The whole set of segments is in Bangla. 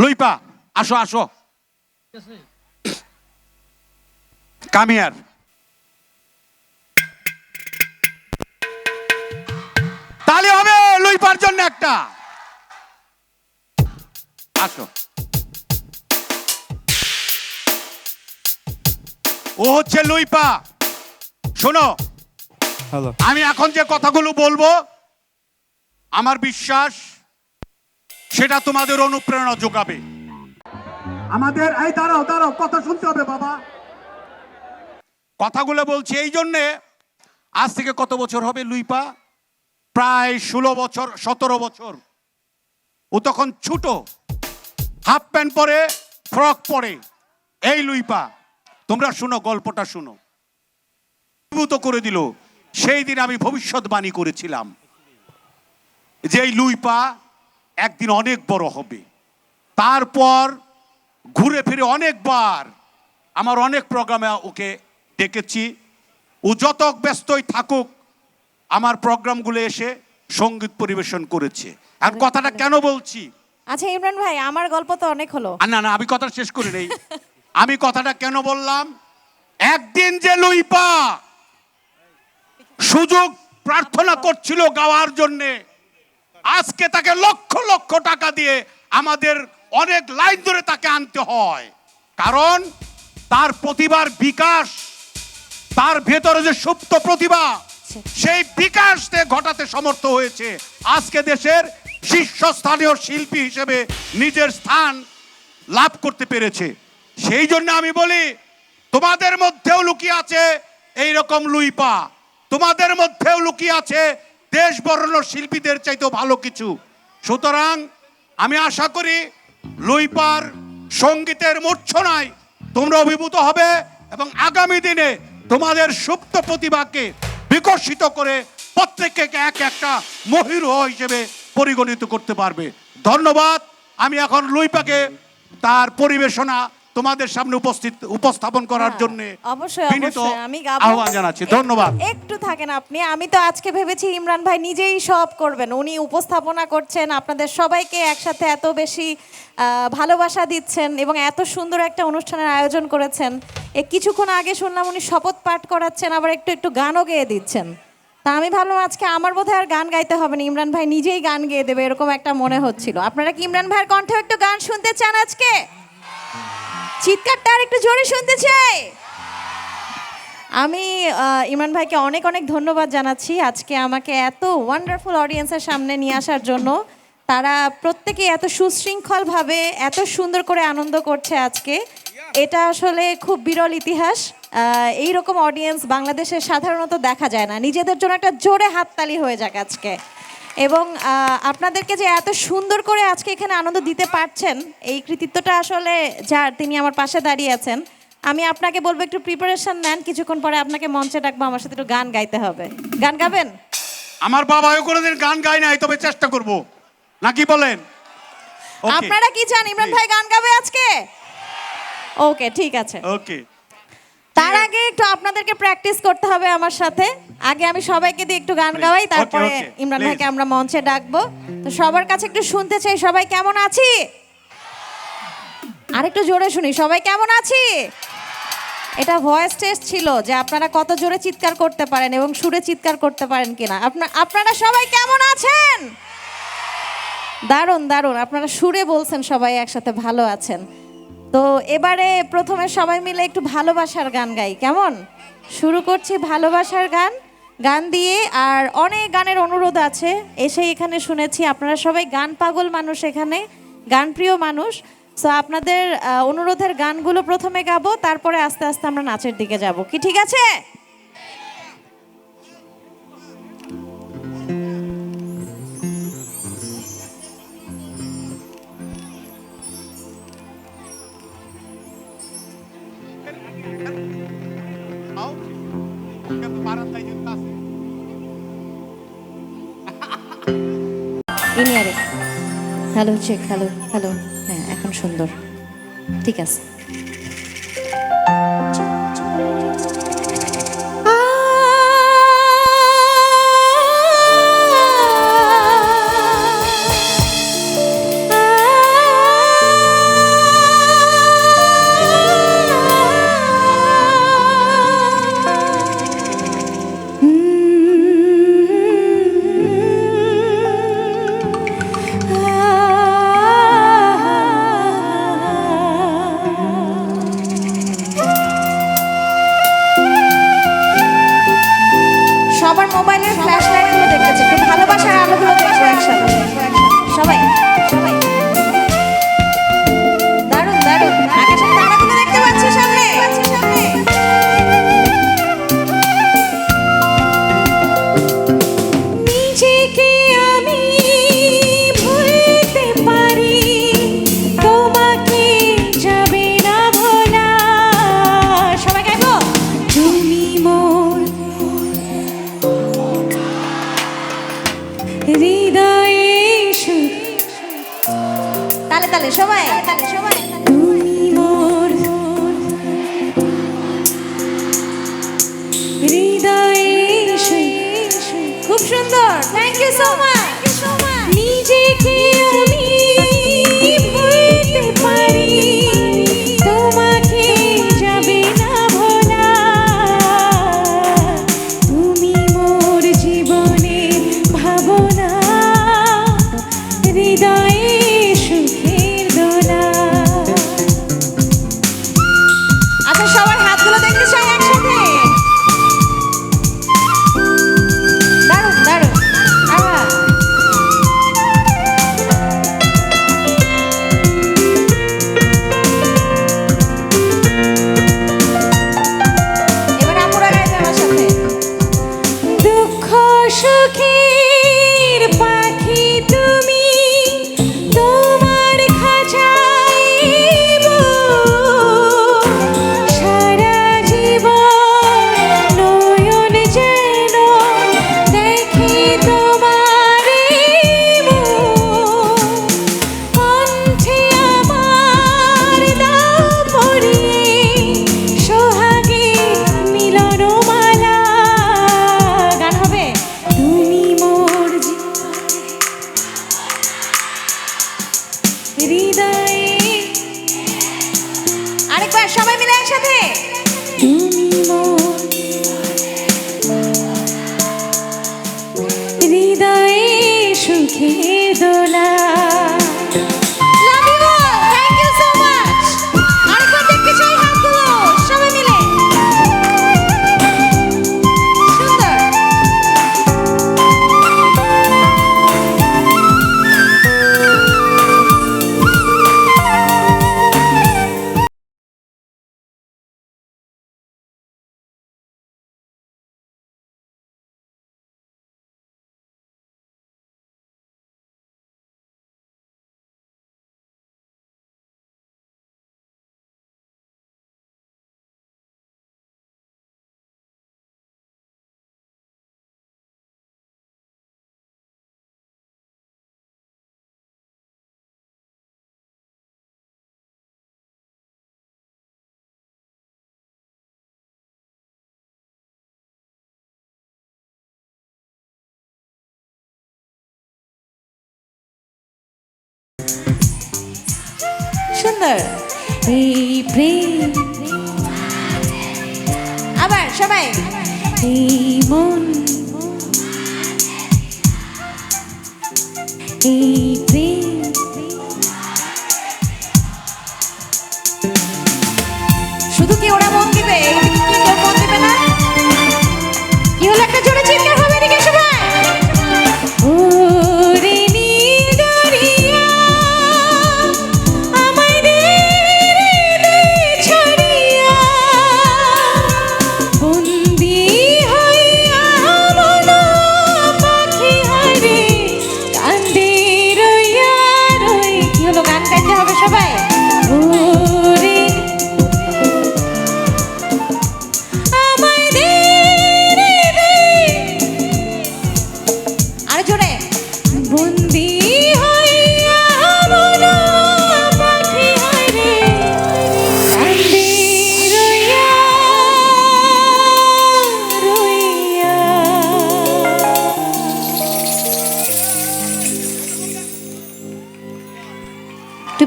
লুইপা আসো আসো। কামিয়ার তাহলে হবে লুইপার জন্য একটা। আসো। ও হচ্ছে লুইপা শোনো আমি এখন যে কথাগুলো বলব আমার বিশ্বাস সেটা তোমাদের অনুপ্রেরণা যোগাবে। আমাদের এই দাঁড়াও দাঁড়াও কথা শুনতে হবে বাবা। কথাগুলো বলছি এই জন্যে আজ থেকে কত বছর হবে লুইপা? প্রায় ষোলো বছর সতেরো বছর। ও তখন ছোট হাফ প্যান্ট পরে ফ্রক পরে। এই লুইপা তোমরা শুনো গল্পটা শুনো। অভিভূত করে দিল সেই দিন আমি ভবিষ্যৎবাণী করেছিলাম। যে এই লুইপা একদিন অনেক বড় হবে। তারপর ঘুরে ফিরে অনেকবার আমার অনেক প্রোগ্রামে ওকে ডেকেছি। ও যত ব্যস্তই থাকুক আমার প্রোগ্রামগুলো এসে সংগীত পরিবেশন করেছে। আর কথাটা কেন বলছি? আচ্ছা ইমরান ভাই আমার গল্প তো অনেক হলো। না না আমি কথা শেষ করি নেই। আমি কথাটা কেন বললাম? একদিন যে লুইপা সুযোগ প্রার্থনা করছিল গাওয়ার জন্য আজকে তাকে লক্ষ লক্ষ টাকা দিয়ে আমাদের অনেক লাইন ধরে তাকে আনতে হয়। কারণ তার প্রতিভার বিকাশ তার ভেতরে যে সুপ্ত প্রতিভা সেই বিকাশকে ঘটাতে সমর্থ হয়েছে। আজকে দেশের শীর্ষস্থানীয় শিল্পী হিসেবে নিজের স্থান লাভ করতে পেরেছে। সেই জন্য আমি বলি তোমাদের মধ্যেও লুকিয়ে আছে এই রকম লুইপা। তোমাদের মধ্যেও লুকিয়ে আছে দেশ বরণ শিল্পীদের চাইতেও ভালো কিছু। সুতরাং আমি আশা করি লুইপার সঙ্গীতের মূর্ছনায় তোমরা অভিভূত হবে এবং আগামী দিনে তোমাদের সুপ্ত প্রতিভাকে বিকশিত করে প্রত্যেককে এক একটা মহিরুহ হিসেবে পরিগণিত করতে পারবে। ধন্যবাদ। আমি এখন লুইপাকে তার পরিবেশনা তোমাদের সামনে উপস্থিত উপস্থাপন করার হ্যাঁ, জন্য অবশ্যই অবশ্যই আমি আহ্বান জানাচ্ছি। ধন্যবাদ। একটু থাকেন আপনি আমি তো আজকে ভেবেছি ইমরান ভাই নিজেই সব করবেন উনি উপস্থাপনা করছেন আপনাদের সবাইকে একসাথে এত বেশি ভালোবাসা দিচ্ছেন এবং এত সুন্দর একটা অনুষ্ঠানের আয়োজন করেছেন। এ কিছুক্ষণ আগে শুনলাম উনি শপথ পাঠ করাচ্ছেন আবার একটু একটু গানও গেয়ে দিচ্ছেন। তা আমি ভাবলাম আজকে আমার বোধহয় আর গান গাইতে হবে না ইমরান ভাই নিজেই গান গেয়ে দেবে এরকম একটা মনে হচ্ছিল। আপনারা কি ইমরান ভাইয়ের কণ্ঠে একটু গান শুনতে চান আজকে? চিৎকারটা আর একটু জোরে শুনতে চাই। আমি আহ, ইমরান ভাইকে অনেক অনেক ধন্যবাদ জানাচ্ছি আজকে আমাকে এত ওয়ান্ডারফুল অডিয়েন্সের সামনে নিয়ে আসার জন্য। তারা প্রত্যেকে এত সুশৃঙ্খলভাবে এত সুন্দর করে আনন্দ করছে আজকে। এটা আসলে খুব বিরল ইতিহাস। এই রকম অডিয়েন্স বাংলাদেশে সাধারণত দেখা যায় না। নিজেদের জন্য একটা জোরে হাততালি হয়ে যাক আজকে। এবং আপনাদেরকে যে এত সুন্দর করে আজকে এখানে আনন্দ দিতে পারছেন এই কৃতিত্বটা আসলে যার তিনি আমার পাশে দাঁড়িয়ে আছেন। আমি আপনাকে বলব একটু প্রিপারেশন নেন কিছুক্ষণ পরে আপনাকে মঞ্চে ডাকবো আমার সাথে একটু গান গাইতে হবে। গান গাবেন? আমার বাবাও কোনোদিন গান গায় নাই তবে চেষ্টা করব। নাকি বলেন? আপনারা কি চান ইমরান ভাই গান গাবে আজকে? ওকে ঠিক আছে। ওকে তার আগে একটু আপনাদেরকে প্র্যাকটিস করতে হবে আমার সাথে। আগে আমি সবাইকে দিয়ে একটু গান গাওয়াই তারপরে ইমরান ভাইকে আমরা মঞ্চে ডাকবো। তো সবার কাছে একটু শুনতে চাই সবাই কেমন আছি? আরেকটু জোরে শুনি সবাই কেমন আছি? এটা ভয়েস টেস্ট ছিল যে আপনারা কত জোরে চিৎকার করতে পারেন এবং সুরে চিৎকার করতে পারেন কিনা। আপনার আপনারা সবাই কেমন আছেন? দারুণ দারুণ। আপনারা সুরে বলছেন সবাই একসাথে ভালো আছেন। তো এবারে প্রথমে সবাই মিলে একটু ভালোবাসার গান গাই, কেমন? শুরু করছি ভালোবাসার গান গান দিয়ে, আর অনেক গানের অনুরোধ আছে এসে এখানে শুনেছি, আপনারা সবাই গান পাগল মানুষ এখানে, গান প্রিয় মানুষ। সো আপনাদের অনুরোধের গানগুলো প্রথমে গাবো, তারপরে আস্তে আস্তে আমরা নাচের দিকে যাব, কি ঠিক আছে? Hello check hello hello. হ্যাঁ এখন সুন্দর। ঠিক আছে। তালে তালে সবাই। তালে সবাই খুব সুন্দর। থ্যাংক ইউ সো মাচ নিজেকে মিলে একসাথে হৃদয়ে সুখে দোলা সুন্দর। এই প্রেম। আবার সবাই। এই মন। এই প্রেম।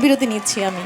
বিরতি নিচ্ছি আমি।